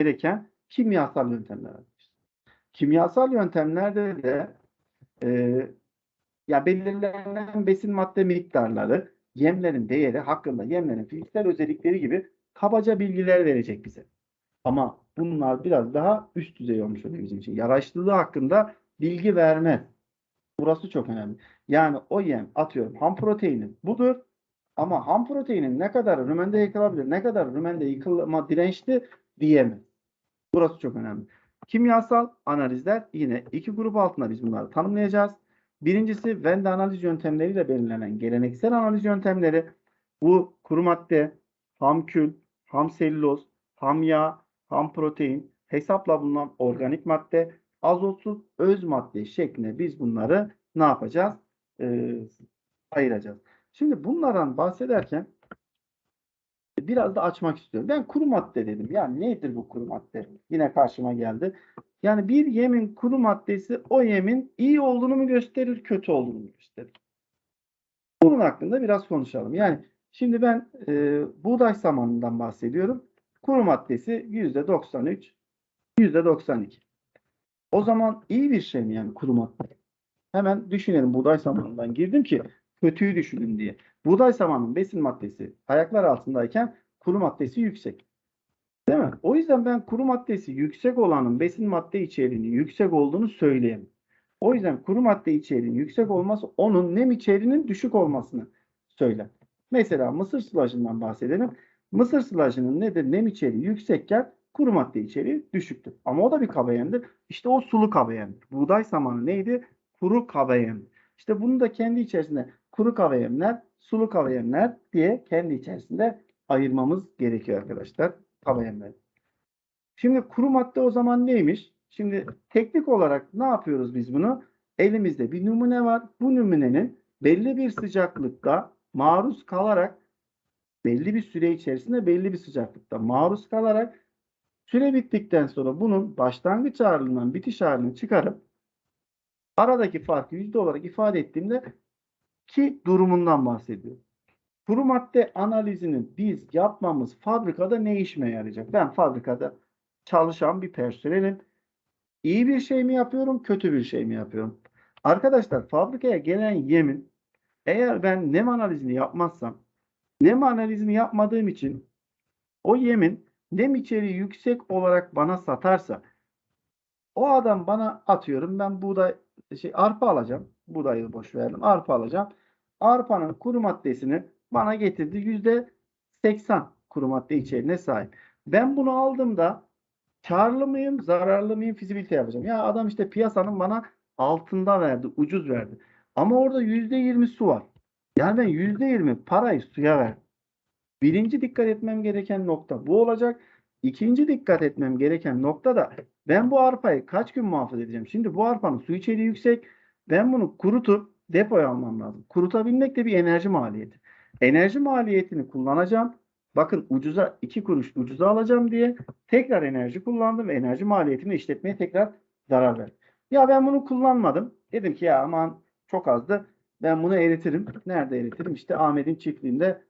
gereken kimyasal yöntemler arkadaşlar. Kimyasal yöntemlerde de e, ya belirlenen besin madde miktarları, yemlerin değeri hakkında yemlerin fiziksel özellikleri gibi kabaca bilgiler verecek bize. Ama bunlar biraz daha üst düzey olmuş oluyor bizim için. Yaraşlılığı hakkında bilgi verme. Burası çok önemli. Yani o yem atıyorum ham proteini budur. Ama ham proteinin ne kadar rümende yıkılabilir, ne kadar rümende yıkılma dirençli diyemez. Burası çok önemli. Kimyasal analizler yine iki grup altında biz bunları tanımlayacağız. Birincisi Venn analiz yöntemleriyle belirlenen geleneksel analiz yöntemleri. Bu kuru madde, ham kül, ham selüloz, ham yağ, ham protein, hesapla bulunan organik madde, azotsuz öz madde şeklinde biz bunları ne yapacağız? Ee, ayıracağız. Şimdi bunlardan bahsederken biraz da açmak istiyorum. Ben kuru madde dedim. Yani nedir bu kuru madde? Yine karşıma geldi. Yani bir yemin kuru maddesi o yemin iyi olduğunu mu gösterir, kötü olduğunu mu gösterir? Bunun hakkında biraz konuşalım. Yani şimdi ben e, buğday samanından bahsediyorum. Kuru maddesi %93, %92. O zaman iyi bir şey mi yani kuru madde? Hemen düşünelim buğday samanından girdim ki kötüyü düşünün diye. Buğday samanının besin maddesi ayaklar altındayken kuru maddesi yüksek. Değil mi? O yüzden ben kuru maddesi yüksek olanın besin madde içeriğinin yüksek olduğunu söyleyemem. O yüzden kuru madde içeriğinin yüksek olması onun nem içeriğinin düşük olmasını söyler. Mesela mısır sılacından bahsedelim. Mısır sılacının nedir? Nem içeriği yüksekken kuru madde içeriği düşüktür. Ama o da bir kaba yemdir. İşte o sulu kaba yemdir. Buğday samanı neydi? Kuru kaba yemdir. İşte bunu da kendi içerisinde kuru kaba yemler, sulu kaba yemler diye kendi içerisinde ayırmamız gerekiyor arkadaşlar. Kaba yemler. Şimdi kuru madde o zaman neymiş? Şimdi teknik olarak ne yapıyoruz biz bunu? Elimizde bir numune var. Bu numunenin belli bir sıcaklıkta maruz kalarak belli bir süre içerisinde belli bir sıcaklıkta maruz kalarak süre bittikten sonra bunun başlangıç ağırlığından bitiş ağırlığını çıkarıp aradaki farkı yüzde olarak ifade ettiğimde ki durumundan bahsediyor. Kuru madde analizini biz yapmamız fabrikada ne işime yarayacak? Ben fabrikada çalışan bir personelim. İyi bir şey mi yapıyorum, kötü bir şey mi yapıyorum? Arkadaşlar fabrikaya gelen yemin eğer ben nem analizini yapmazsam nem analizini yapmadığım için o yemin nem içeriği yüksek olarak bana satarsa o adam bana atıyorum ben buğday şey arpa alacağım. Buğdayı boş verdim. Arpa alacağım. Arpanın kuru maddesini bana getirdi. Yüzde 80 kuru madde içeriğine sahip. Ben bunu aldığımda karlı mıyım, zararlı mıyım fizibilite yapacağım. Ya adam işte piyasanın bana altında verdi, ucuz verdi. Ama orada yüzde 20 su var. Yani ben yüzde 20 parayı suya verdim. Birinci dikkat etmem gereken nokta bu olacak. İkinci dikkat etmem gereken nokta da ben bu arpayı kaç gün muhafaza edeceğim? Şimdi bu arpanın su içeriği yüksek. Ben bunu kurutup depoya almam lazım. Kurutabilmek de bir enerji maliyeti. Enerji maliyetini kullanacağım. Bakın ucuza 2 kuruş ucuza alacağım diye tekrar enerji kullandım ve enerji maliyetini işletmeye tekrar zarar verdim. Ya ben bunu kullanmadım. Dedim ki ya aman çok azdı. Ben bunu eritirim. Nerede eritirim? İşte Ahmet'in çiftliğinde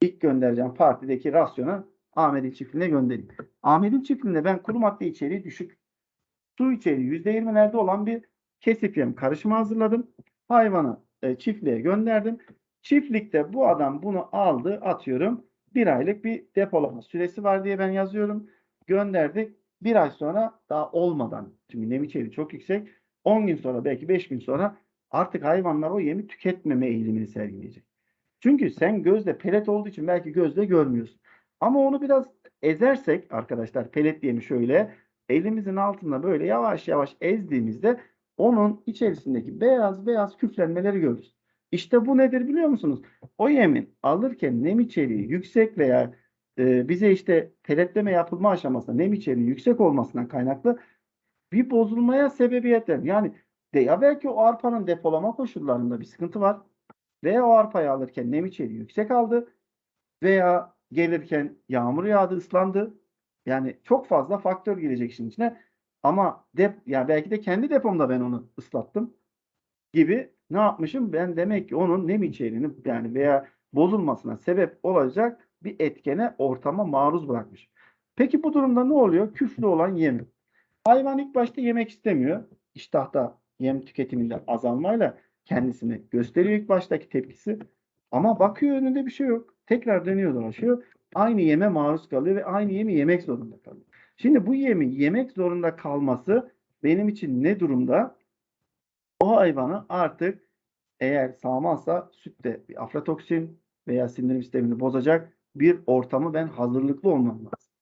ilk göndereceğim partideki rasyona Ahmet'in çiftliğine göndereyim. Ahmet'in çiftliğinde ben kuru madde içeriği düşük, su içeriği %20'lerde olan bir kesip yem karışımı hazırladım. Hayvanı e, çiftliğe gönderdim. Çiftlikte bu adam bunu aldı atıyorum. Bir aylık bir depolama süresi var diye ben yazıyorum. Gönderdik. Bir ay sonra daha olmadan çünkü nem içeriği çok yüksek. 10 gün sonra belki 5 gün sonra artık hayvanlar o yemi tüketmeme eğilimini sergileyecek. Çünkü sen gözle pelet olduğu için belki gözle görmüyorsun. Ama onu biraz ezersek arkadaşlar pelet yemi şöyle elimizin altında böyle yavaş yavaş ezdiğimizde onun içerisindeki beyaz beyaz küflenmeleri görürüz. İşte bu nedir biliyor musunuz? O yemin alırken nem içeriği yüksek veya e, bize işte peletleme yapılma aşamasında nem içeriği yüksek olmasından kaynaklı bir bozulmaya sebebiyet verir. Yani de, ya belki o arpanın depolama koşullarında bir sıkıntı var veya o arpayı alırken nem içeriği yüksek aldı veya gelirken yağmur yağdı, ıslandı. Yani çok fazla faktör girecek işin içine. Ama dep yani belki de kendi depomda ben onu ıslattım gibi ne yapmışım? Ben demek ki onun nem içeriğini yani veya bozulmasına sebep olacak bir etkene ortama maruz bırakmış. Peki bu durumda ne oluyor? Küflü olan yem. Hayvan ilk başta yemek istemiyor. İştahta yem tüketiminde azalmayla kendisini gösteriyor ilk baştaki tepkisi. Ama bakıyor önünde bir şey yok. Tekrar dönüyor dolaşıyor. Aynı yeme maruz kalıyor ve aynı yemi yemek zorunda kalıyor. Şimdi bu yemi yemek zorunda kalması benim için ne durumda? O hayvanı artık eğer sağmazsa sütte bir aflatoksin veya sindirim sistemini bozacak bir ortamı ben hazırlıklı olmam lazım.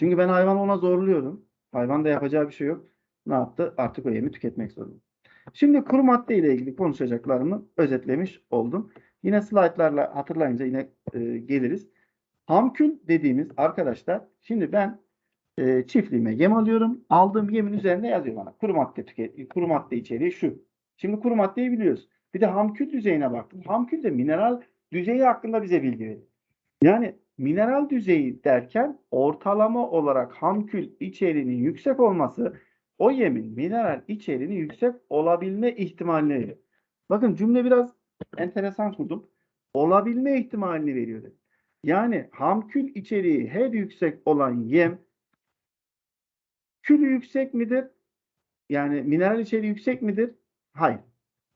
Çünkü ben hayvanı ona zorluyorum. Hayvan da yapacağı bir şey yok. Ne yaptı? Artık o yemi tüketmek zorunda. Şimdi kuru madde ile ilgili konuşacaklarımı özetlemiş oldum. Yine slaytlarla hatırlayınca yine e, geliriz. Hamkül dediğimiz arkadaşlar şimdi ben e, çiftliğime yem alıyorum. Aldığım yemin üzerinde yazıyor bana. Kuru madde tüket kuru madde içeriği şu. Şimdi kuru maddeyi biliyoruz. Bir de hamkül düzeyine baktım. Hamkül de mineral düzeyi hakkında bize bilgi veriyor. Yani mineral düzeyi derken ortalama olarak hamkül içeriğinin yüksek olması o yemin mineral içeriğinin yüksek olabilme ihtimalini veriyor. Bakın cümle biraz enteresan kurdum. Olabilme ihtimalini veriyor. Yani hamkül içeriği her yüksek olan yem külü yüksek midir? Yani mineral içeriği yüksek midir? Hayır.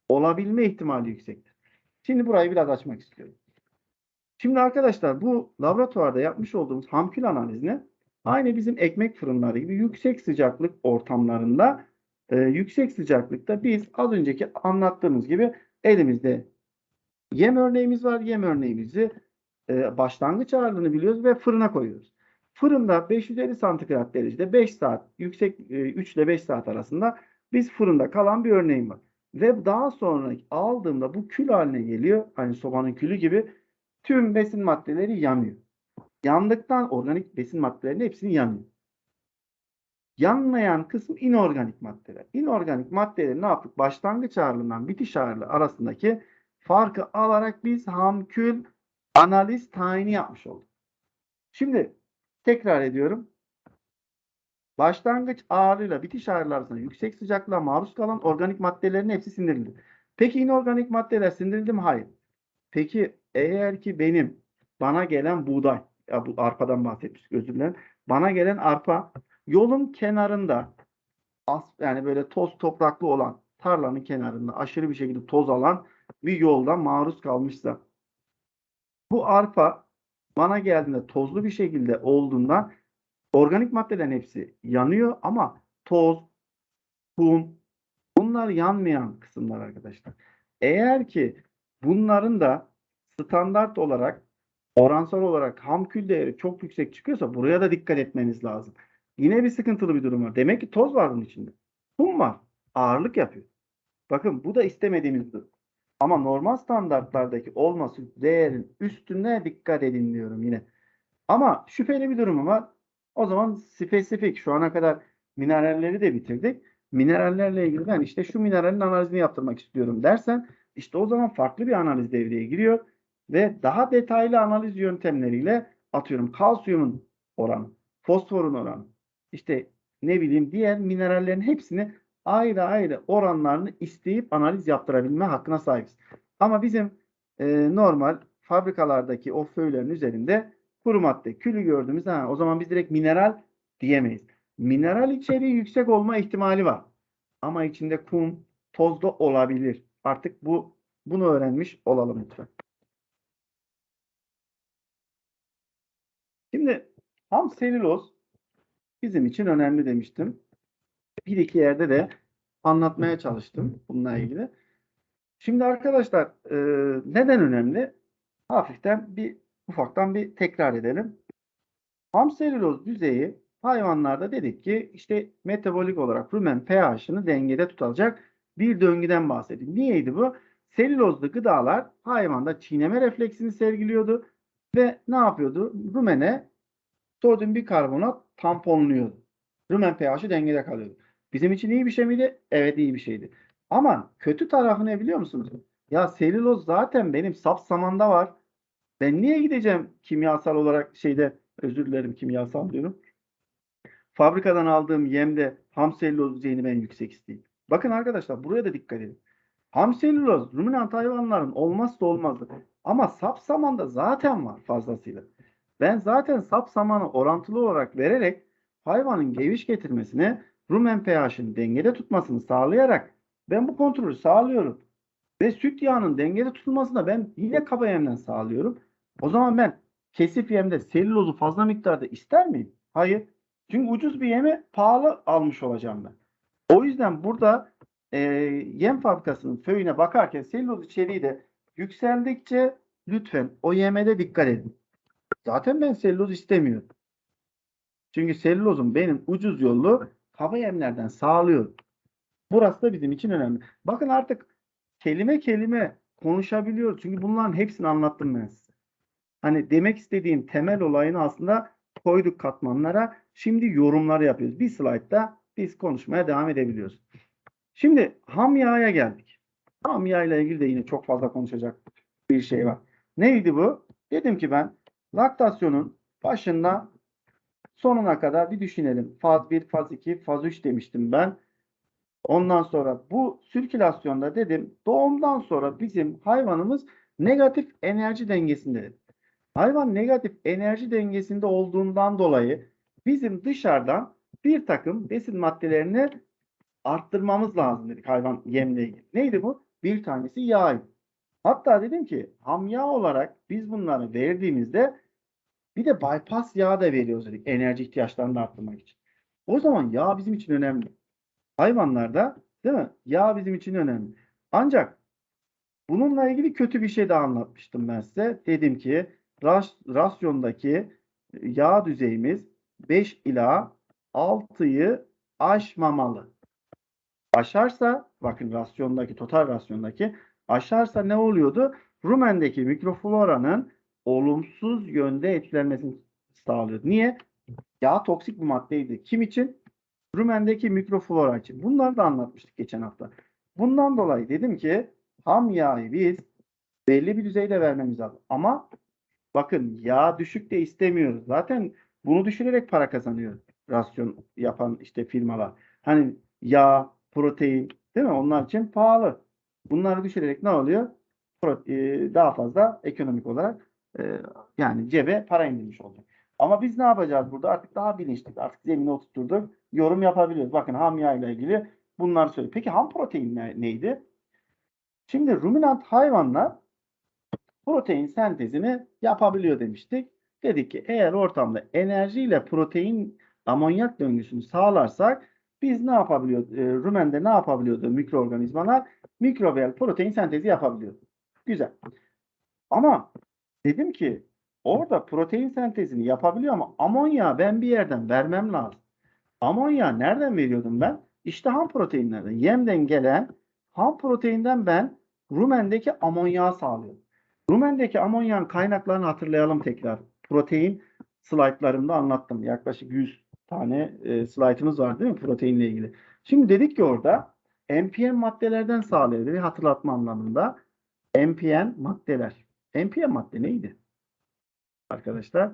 Olabilme ihtimali yüksektir. Şimdi burayı biraz açmak istiyorum. Şimdi arkadaşlar bu laboratuvarda yapmış olduğumuz hamkül analizini aynı bizim ekmek fırınları gibi yüksek sıcaklık ortamlarında e, yüksek sıcaklıkta biz az önceki anlattığımız gibi elimizde yem örneğimiz var. Yem örneğimizi e, başlangıç ağırlığını biliyoruz ve fırına koyuyoruz. Fırında 550 santigrat derecede 5 saat yüksek e, 3 ile 5 saat arasında biz fırında kalan bir örneğim var. Ve daha sonra aldığımda bu kül haline geliyor. Hani sobanın külü gibi tüm besin maddeleri yanıyor. Yandıktan organik besin maddelerinin hepsini yanıyor. Yanmayan kısım inorganik maddeler. İnorganik maddeleri ne yaptık? Başlangıç ağırlığından bitiş ağırlığı arasındaki farkı alarak biz hamkül analiz tayini yapmış olduk. Şimdi tekrar ediyorum. Başlangıç ağırlığıyla bitiş ağırlığı arasında yüksek sıcaklığa maruz kalan organik maddelerin hepsi sindirildi. Peki inorganik maddeler sindirildi mi? Hayır. Peki eğer ki benim bana gelen buğday, ya bu arpadan bahsetmiştik özür dilerim. Bana gelen arpa yolun kenarında as, yani böyle toz topraklı olan tarlanın kenarında aşırı bir şekilde toz alan bir yolda maruz kalmışsa bu arpa bana geldiğinde tozlu bir şekilde olduğundan organik maddelerin hepsi yanıyor ama toz, kum bunlar yanmayan kısımlar arkadaşlar. Eğer ki bunların da standart olarak oransal olarak hamkül değeri çok yüksek çıkıyorsa buraya da dikkat etmeniz lazım. Yine bir sıkıntılı bir durum var. Demek ki toz var bunun içinde. Kum var. Ağırlık yapıyor. Bakın bu da istemediğimiz durum. Ama normal standartlardaki olması değerin üstüne dikkat edin diyorum yine. Ama şüpheli bir durumu var. O zaman spesifik şu ana kadar mineralleri de bitirdik. Minerallerle ilgili ben işte şu mineralin analizini yaptırmak istiyorum dersen işte o zaman farklı bir analiz devreye giriyor ve daha detaylı analiz yöntemleriyle atıyorum kalsiyumun oranı, fosforun oranı, işte ne bileyim diğer minerallerin hepsini ayrı ayrı oranlarını isteyip analiz yaptırabilme hakkına sahibiz. Ama bizim e, normal fabrikalardaki o föylerin üzerinde kuru madde, külü gördüğümüzde ha, o zaman biz direkt mineral diyemeyiz. Mineral içeriği yüksek olma ihtimali var. Ama içinde kum, toz da olabilir. Artık bu bunu öğrenmiş olalım lütfen. Şimdi ham selüloz bizim için önemli demiştim. Bir iki yerde de anlatmaya çalıştım bununla ilgili. Şimdi arkadaşlar e, neden önemli? Hafiften bir ufaktan bir tekrar edelim. Ham selüloz düzeyi hayvanlarda dedik ki işte metabolik olarak rumen pH'ını dengede tutacak bir döngüden bahsediyor. Niyeydi bu? Selülozlu gıdalar hayvanda çiğneme refleksini sergiliyordu ve ne yapıyordu? Rumene sodyum bikarbonat tamponluyordu. Rumen pH'i dengede kalıyordu. Bizim için iyi bir şey miydi? Evet iyi bir şeydi. Ama kötü tarafı ne biliyor musunuz? Ya selüloz zaten benim sap samanda var. Ben niye gideceğim kimyasal olarak şeyde özür dilerim kimyasal diyorum. Fabrikadan aldığım yemde ham selüloz düzeyini ben yüksek isteyeyim. Bakın arkadaşlar buraya da dikkat edin. Ham selüloz ruminant hayvanların olmazsa olmazı. Ama sap samanda zaten var fazlasıyla. Ben zaten sap samanı orantılı olarak vererek hayvanın geviş getirmesini, rumen pH'ini dengede tutmasını sağlayarak ben bu kontrolü sağlıyorum. Ve süt yağının dengede tutulmasını da ben yine kaba yemden sağlıyorum. O zaman ben kesif yemde selülozu fazla miktarda ister miyim? Hayır. Çünkü ucuz bir yemi pahalı almış olacağım ben. O yüzden burada e, yem fabrikasının föyüne bakarken selüloz içeriği de yükseldikçe lütfen o yeme de dikkat edin. Zaten ben selüloz istemiyorum. Çünkü selülozun benim ucuz yolu kaba yemlerden sağlıyorum. Burası da bizim için önemli. Bakın artık kelime kelime konuşabiliyoruz. Çünkü bunların hepsini anlattım ben size. Hani demek istediğim temel olayını aslında koyduk katmanlara. Şimdi yorumlar yapıyoruz. Bir slaytta biz konuşmaya devam edebiliyoruz. Şimdi ham yağa geldik. Ham yağ ilgili de yine çok fazla konuşacak bir şey var. Neydi bu? Dedim ki ben laktasyonun başında sonuna kadar bir düşünelim. Faz 1, faz 2, faz 3 demiştim ben. Ondan sonra bu sirkülasyonda dedim doğumdan sonra bizim hayvanımız negatif enerji dengesinde. Hayvan negatif enerji dengesinde olduğundan dolayı bizim dışarıdan bir takım besin maddelerini arttırmamız lazım dedik hayvan yemle ilgili. Neydi bu? Bir tanesi yağ. Hatta dedim ki ham yağ olarak biz bunları verdiğimizde bir de bypass yağ da veriyoruz dedik enerji ihtiyaçlarını arttırmak için. O zaman yağ bizim için önemli. Hayvanlarda değil mi? Yağ bizim için önemli. Ancak bununla ilgili kötü bir şey daha anlatmıştım ben size. Dedim ki ras, rasyondaki yağ düzeyimiz 5 ila 6'yı aşmamalı. Aşarsa bakın rasyondaki total rasyondaki aşarsa ne oluyordu? Rumendeki mikrofloranın olumsuz yönde etkilenmesini sağlıyordu. Niye? Yağ toksik bir maddeydi. Kim için? Rumendeki mikroflora için. Bunları da anlatmıştık geçen hafta. Bundan dolayı dedim ki ham yağı biz belli bir düzeyde vermemiz lazım. Ama bakın yağ düşük de istemiyoruz. Zaten bunu düşürerek para kazanıyor rasyon yapan işte firmalar. Hani yağ, protein değil mi? Onlar için pahalı. Bunları düşürerek ne oluyor? E, Daha fazla ekonomik olarak e, yani cebe para indirmiş olacak. Ama biz ne yapacağız burada? Artık daha bilinçli. Artık zemine oturtturduk. Yorum yapabiliyoruz. Bakın ham yağ ile ilgili bunları söylüyor. Peki ham protein ne- neydi? Şimdi ruminant hayvanlar protein sentezini yapabiliyor demiştik. Dedik ki eğer ortamda enerji ile protein amonyak döngüsünü sağlarsak biz ne yapabiliyor? E, rumende ne yapabiliyordu mikroorganizmalar? Mikrobiyal protein sentezi yapabiliyor. Güzel. Ama dedim ki orada protein sentezini yapabiliyor ama amonya ben bir yerden vermem lazım. Amonya nereden veriyordum ben? İşte ham proteinlerden. Yemden gelen ham proteinden ben rumendeki amonyağı sağlıyorum. Rumendeki amonyağın kaynaklarını hatırlayalım tekrar. Protein slaytlarımda anlattım. Yaklaşık 100 tane e, slaytımız var değil mi proteinle ilgili. Şimdi dedik ki orada MPN maddelerden sağlıyor. Bir hatırlatma anlamında. MPN maddeler. MPN madde neydi? Arkadaşlar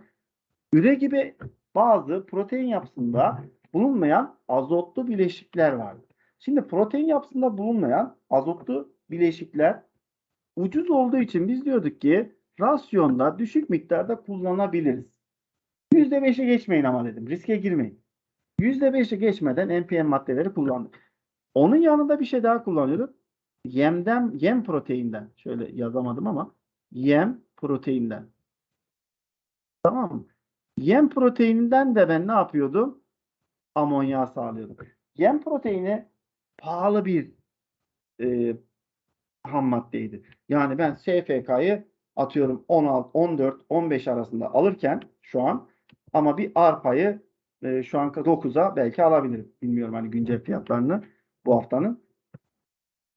üre gibi bazı protein yapısında bulunmayan azotlu bileşikler vardır. Şimdi protein yapısında bulunmayan azotlu bileşikler ucuz olduğu için biz diyorduk ki rasyonda düşük miktarda kullanabiliriz. %5'e geçmeyin ama dedim. Riske girmeyin. %5'e geçmeden NPM maddeleri kullandık. Onun yanında bir şey daha kullanıyorduk. Yemden, yem proteinden. Şöyle yazamadım ama yem proteinden. Tamam mı? Yem proteininden de ben ne yapıyordum? Amonyağı sağlıyordum. Yem proteini pahalı bir e, ham maddeydi. Yani ben SFK'yı atıyorum 16, 14, 15 arasında alırken şu an ama bir arpayı e, şu an 9'a belki alabilirim. Bilmiyorum hani güncel fiyatlarını bu haftanın.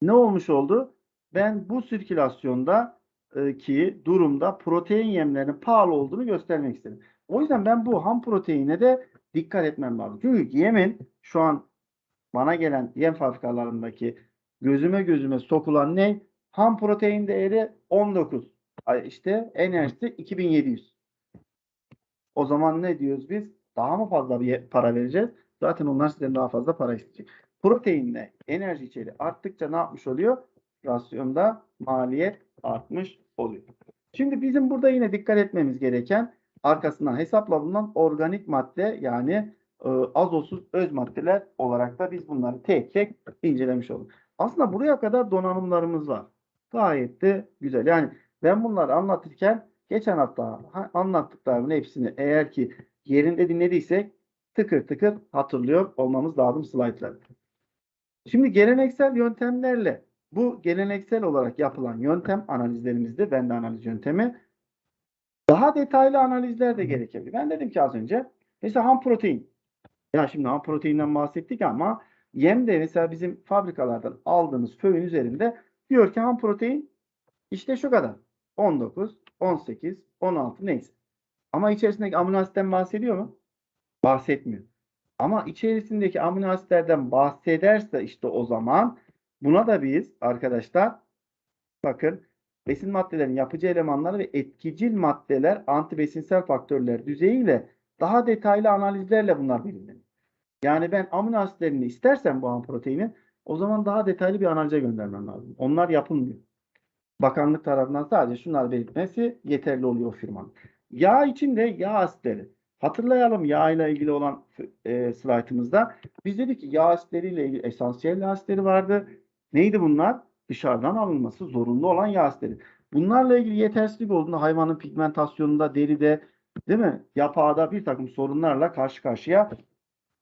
Ne olmuş oldu? Ben bu sirkülasyonda ki durumda protein yemlerinin pahalı olduğunu göstermek istedim. O yüzden ben bu ham proteine de dikkat etmem lazım. Çünkü yemin şu an bana gelen yem fabrikalarındaki gözüme gözüme sokulan ne? Ham protein değeri 19. Ay İşte enerjisi 2700. O zaman ne diyoruz biz? Daha mı fazla bir para vereceğiz? Zaten onlar sizden daha fazla para isteyecek. Proteinle enerji içeriği arttıkça ne yapmış oluyor? Rasyonda maliyet artmış oluyor. Şimdi bizim burada yine dikkat etmemiz gereken arkasından hesapla bulunan organik madde yani e, azosuz öz maddeler olarak da biz bunları tek tek incelemiş olduk. Aslında buraya kadar donanımlarımız var. Gayet de güzel. Yani ben bunları anlatırken geçen hafta ha- anlattıklarımın hepsini eğer ki yerinde dinlediysek tıkır tıkır hatırlıyor olmamız lazım slaytları. Şimdi geleneksel yöntemlerle bu geleneksel olarak yapılan yöntem analizlerimizde bende analiz yöntemi daha detaylı analizler de gerekebilir. Ben dedim ki az önce mesela ham protein. Ya şimdi ham proteinden bahsettik ama yemde mesela bizim fabrikalardan aldığımız föyün üzerinde diyor ki ham protein işte şu kadar. 19, 18, 16 neyse. Ama içerisindeki amino asitten bahsediyor mu? Bahsetmiyor. Ama içerisindeki amino asitlerden bahsederse işte o zaman buna da biz arkadaşlar bakın besin maddelerinin yapıcı elemanları ve etkicil maddeler antibesinsel faktörler düzeyiyle daha detaylı analizlerle bunlar belirlenir. Yani ben amino asitlerini istersem bu ham proteini o zaman daha detaylı bir analize göndermem lazım. Onlar yapılmıyor. Bakanlık tarafından sadece şunlar belirtmesi yeterli oluyor firmanın. Yağ içinde yağ asitleri. Hatırlayalım yağ ile ilgili olan e, slaytımızda. Biz dedik ki yağ asitleriyle ilgili esansiyel asitleri vardı. Neydi bunlar? Dışarıdan alınması zorunlu olan yağ asitleri. Bunlarla ilgili yetersizlik olduğunda hayvanın pigmentasyonunda, deride, değil mi? Yapağda bir takım sorunlarla karşı karşıya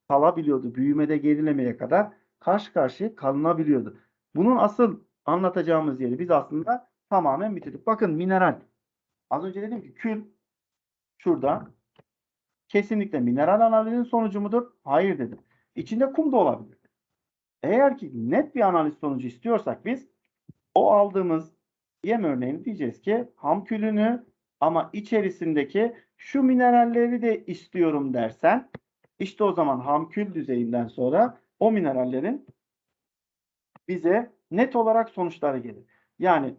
kalabiliyordu. Büyümede gerilemeye kadar karşı karşıya kalınabiliyordu. Bunun asıl anlatacağımız yeri biz aslında tamamen bitirdik. Bakın mineral. Az önce dedim ki kül şurada kesinlikle mineral analizin sonucu mudur? Hayır dedim. İçinde kum da olabilir. Eğer ki net bir analiz sonucu istiyorsak biz o aldığımız yem örneğini diyeceğiz ki ham külünü ama içerisindeki şu mineralleri de istiyorum dersen işte o zaman ham kül düzeyinden sonra o minerallerin bize net olarak sonuçları gelir. Yani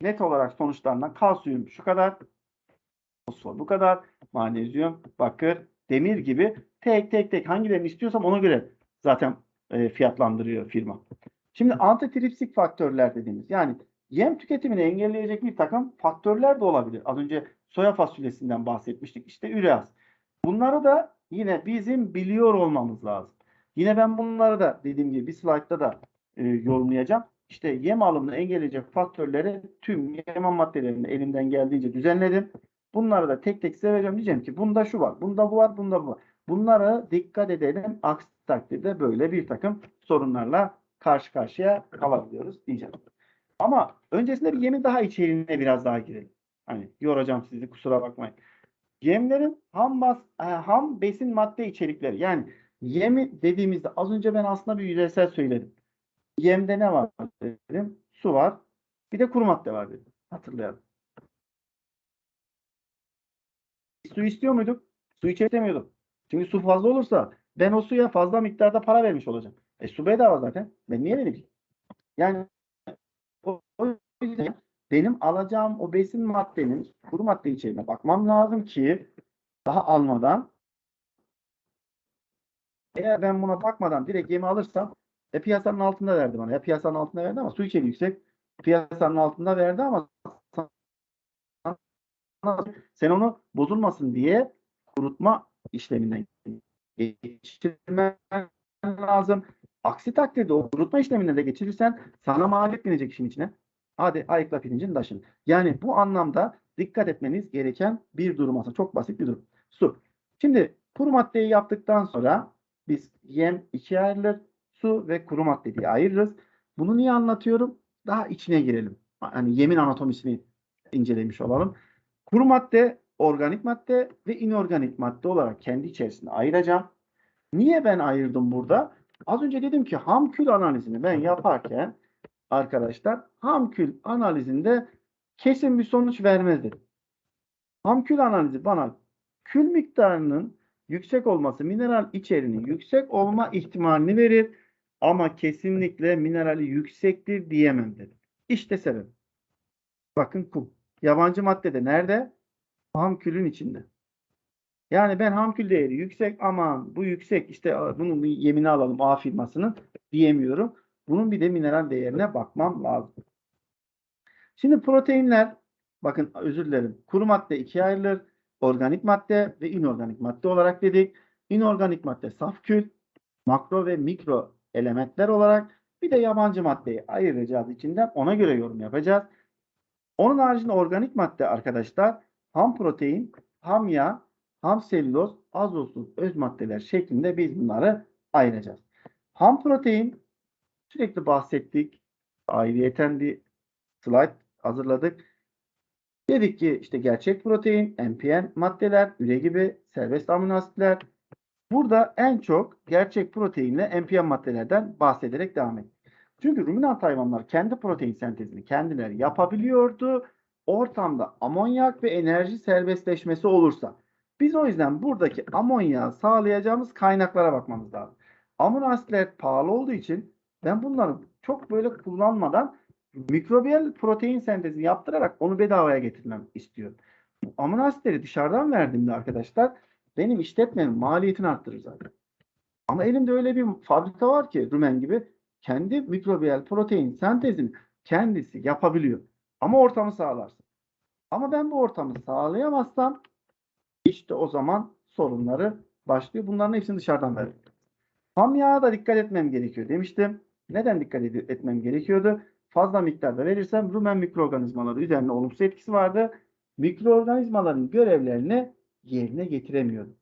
net olarak sonuçlarından kalsiyum şu kadar, fosfor bu kadar, magnezyum, bakır, demir gibi tek tek tek hangilerini istiyorsam ona göre zaten e, fiyatlandırıyor firma. Şimdi antitripsik faktörler dediğimiz yani yem tüketimini engelleyecek bir takım faktörler de olabilir. Az önce soya fasulyesinden bahsetmiştik. İşte üreaz. Bunları da yine bizim biliyor olmamız lazım. Yine ben bunları da dediğim gibi bir slaytta da e, yorumlayacağım. İşte yem alımını engelleyecek faktörleri tüm yem maddelerini elimden geldiğince düzenledim. Bunları da tek tek size vereceğim. Diyeceğim ki bunda şu var, bunda bu var, bunda bu var. Bunlara dikkat edelim. Aksi takdirde böyle bir takım sorunlarla karşı karşıya kalabiliyoruz diyeceğim. Ama öncesinde bir yemin daha içeriğine biraz daha girelim. Hani yoracağım sizi kusura bakmayın. Yemlerin ham, bas, e, ham besin madde içerikleri yani yemi dediğimizde az önce ben aslında bir yüzeysel söyledim. Yemde ne var dedim? Su var. Bir de kuru madde var dedim. Hatırlayalım. Su istiyor muyduk? Su içemiyorduk. Şimdi su fazla olursa ben o suya fazla miktarda para vermiş olacağım. E su bedava zaten. Ben niye vereyim? Yani o, o yüzden benim alacağım o besin maddenin kuru madde içeriğine bakmam lazım ki daha almadan eğer ben buna bakmadan direkt yemi alırsam e piyasanın altında verdi bana. Ya piyasanın altında verdi ama su içeriği yüksek. Piyasanın altında verdi ama sen onu bozulmasın diye kurutma işleminden geçirmen lazım. Aksi takdirde o kurutma işleminden de geçirirsen sana maliyet binecek işin içine. Hadi ayıkla pirincin taşını. Yani bu anlamda dikkat etmeniz gereken bir durum aslında. Çok basit bir durum. Su. Şimdi kuru maddeyi yaptıktan sonra biz yem ikiye ayrılır. Su ve kuru madde diye ayırırız. Bunu niye anlatıyorum? Daha içine girelim. Hani yemin anatomisini incelemiş olalım. Kuru madde, organik madde ve inorganik madde olarak kendi içerisinde ayıracağım. Niye ben ayırdım burada? Az önce dedim ki ham kül analizini ben yaparken arkadaşlar ham kül analizinde kesin bir sonuç vermez dedim. Ham kül analizi bana kül miktarının yüksek olması, mineral içeriğinin yüksek olma ihtimalini verir. Ama kesinlikle minerali yüksektir diyemem dedim. İşte sebep. Bakın kum. Yabancı madde de nerede? Ham külün içinde. Yani ben ham kül değeri yüksek aman bu yüksek işte bunun bir yemini alalım A firmasının diyemiyorum. Bunun bir de mineral değerine bakmam lazım. Şimdi proteinler bakın özür dilerim. Kuru madde ikiye ayrılır. organik madde ve inorganik madde olarak dedik. İnorganik madde saf kül, makro ve mikro elementler olarak bir de yabancı maddeyi ayıracağız içinden. Ona göre yorum yapacağız. Onun haricinde organik madde arkadaşlar ham protein, ham yağ, ham selüloz, azotlu öz maddeler şeklinde biz bunları ayıracağız. Ham protein sürekli bahsettik. Ayrıyeten bir slide hazırladık. Dedik ki işte gerçek protein, MPN maddeler, üre gibi serbest amino asitler. Burada en çok gerçek proteinle MPN maddelerden bahsederek devam ettik. Çünkü ruminant hayvanlar kendi protein sentezini kendileri yapabiliyordu. Ortamda amonyak ve enerji serbestleşmesi olursa. Biz o yüzden buradaki amonyağı sağlayacağımız kaynaklara bakmamız lazım. Amino asitler pahalı olduğu için ben bunları çok böyle kullanmadan mikrobiyal protein sentezi yaptırarak onu bedavaya getirmem istiyorum. Bu amino asitleri dışarıdan verdiğimde arkadaşlar benim işletmemin maliyetini arttırır zaten. Ama elimde öyle bir fabrika var ki Rumen gibi kendi mikrobiyal protein sentezini kendisi yapabiliyor. Ama ortamı sağlarsın. Ama ben bu ortamı sağlayamazsam işte o zaman sorunları başlıyor. Bunların hepsini dışarıdan veriyorum. Ham yağa da dikkat etmem gerekiyor demiştim. Neden dikkat ed- etmem gerekiyordu? Fazla miktarda verirsem rumen mikroorganizmaları üzerine olumsuz etkisi vardı. Mikroorganizmaların görevlerini yerine getiremiyordu.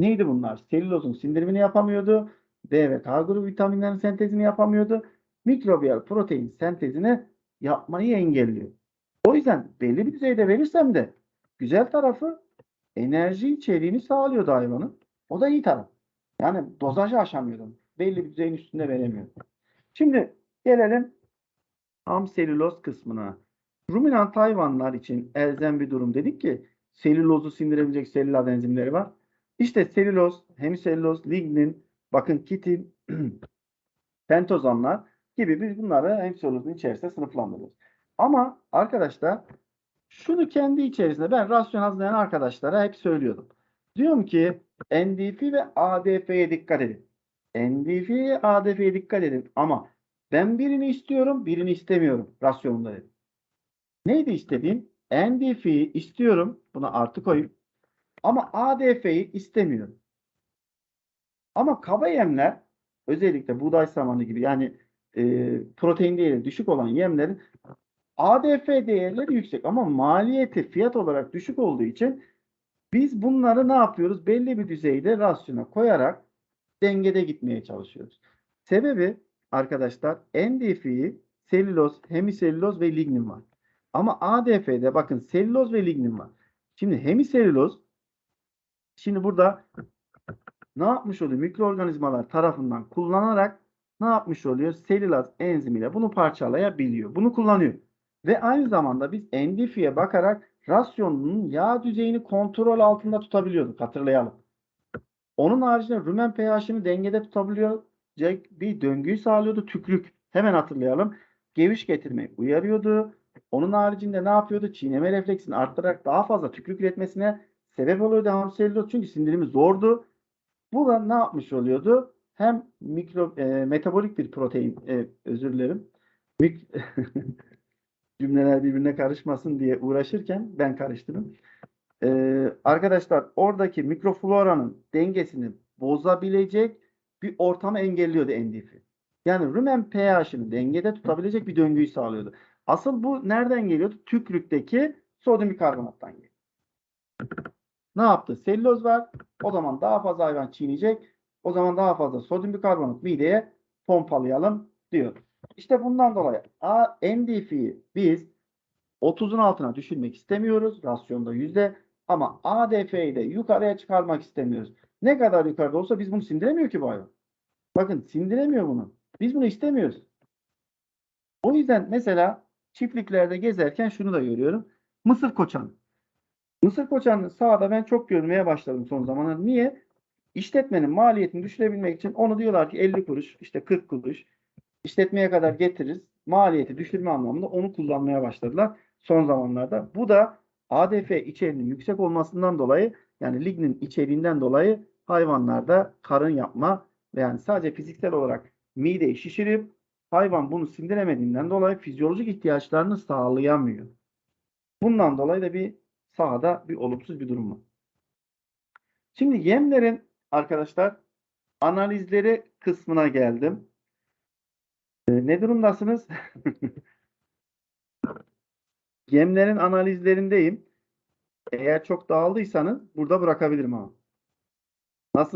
Neydi bunlar? Selülozun sindirimini yapamıyordu. B ve K grubu vitaminlerin sentezini yapamıyordu. Mikrobiyal protein sentezini yapmayı engelliyor. O yüzden belli bir düzeyde verirsem de güzel tarafı enerji içeriğini sağlıyordu hayvanın. O da iyi taraf. Yani dozajı aşamıyordum. Belli bir düzeyin üstünde veremiyordum. Şimdi gelelim ham selüloz kısmına. Ruminant hayvanlar için elzem bir durum dedik ki selülozu sindirebilecek selüloz enzimleri var. İşte selüloz, hemiselüloz, lignin, bakın kitin, pentozanlar gibi biz bunları hemiselülozun içerisinde sınıflandırıyoruz. Ama arkadaşlar şunu kendi içerisinde ben rasyon hazırlayan arkadaşlara hep söylüyordum. Diyorum ki NDF ve ADF'ye dikkat edin. NDF ve ADF'ye dikkat edin ama ben birini istiyorum, birini istemiyorum rasyonunda dedim. Neydi istediğim? NDF'yi istiyorum. Buna artı koyayım. Ama ADF'yi istemiyorum. Ama kaba yemler özellikle buğday samanı gibi yani e, protein değeri düşük olan yemlerin ADF değerleri yüksek ama maliyeti fiyat olarak düşük olduğu için biz bunları ne yapıyoruz? Belli bir düzeyde rasyona koyarak dengede gitmeye çalışıyoruz. Sebebi arkadaşlar NDF'yi selüloz, hemiselüloz ve lignin var. Ama ADF'de bakın selüloz ve lignin var. Şimdi hemiselüloz şimdi burada ne yapmış oluyor? Mikroorganizmalar tarafından kullanarak ne yapmış oluyor? Selülaz enzimiyle bunu parçalayabiliyor. Bunu kullanıyor. Ve aynı zamanda biz NDF'ye bakarak rasyonunun yağ düzeyini kontrol altında tutabiliyorduk. Hatırlayalım. Onun haricinde rumen pH'ini dengede tutabilecek bir döngüyü sağlıyordu. Tükrük. Hemen hatırlayalım. Geviş getirmeyi uyarıyordu. Onun haricinde ne yapıyordu? Çiğneme refleksini arttırarak daha fazla tükrük üretmesine sebep oluyordu hamselüloz. Çünkü sindirimi zordu. Bu da ne yapmış oluyordu? Hem mikro e, metabolik bir protein e, özür dilerim. Mik cümleler birbirine karışmasın diye uğraşırken ben karıştırdım. Ee, arkadaşlar oradaki mikrofloranın dengesini bozabilecek bir ortamı engelliyordu NDF. Yani rumen pH'ini dengede tutabilecek bir döngüyü sağlıyordu. Asıl bu nereden geliyordu? Tükrükteki sodyum bikarbonattan geliyor. Ne yaptı? Selüloz var. O zaman daha fazla hayvan çiğneyecek. O zaman daha fazla sodyum bikarbonat mideye pompalayalım diyor. İşte bundan dolayı A, NDF'yi biz 30'un altına düşürmek istemiyoruz. Rasyonda yüzde. Ama ADF'yi de yukarıya çıkarmak istemiyoruz. Ne kadar yukarıda olsa biz bunu sindiremiyor ki bu hayvan. Bakın sindiremiyor bunu. Biz bunu istemiyoruz. O yüzden mesela çiftliklerde gezerken şunu da görüyorum. Mısır koçanı. Mısır koçanını sağda ben çok görmeye başladım son zamanlarda. Niye? İşletmenin maliyetini düşürebilmek için onu diyorlar ki 50 kuruş, işte 40 kuruş işletmeye kadar getiririz. Maliyeti düşürme anlamında onu kullanmaya başladılar son zamanlarda. Bu da ADF içeriğinin yüksek olmasından dolayı yani lignin içeriğinden dolayı hayvanlarda karın yapma ve yani sadece fiziksel olarak mideyi şişirip hayvan bunu sindiremediğinden dolayı fizyolojik ihtiyaçlarını sağlayamıyor. Bundan dolayı da bir sahada bir olumsuz bir durum var. Şimdi yemlerin arkadaşlar analizleri kısmına geldim. Ee, ne durumdasınız? Yemlerin analizlerindeyim. Eğer çok dağıldıysanız burada bırakabilirim ama. Nasıl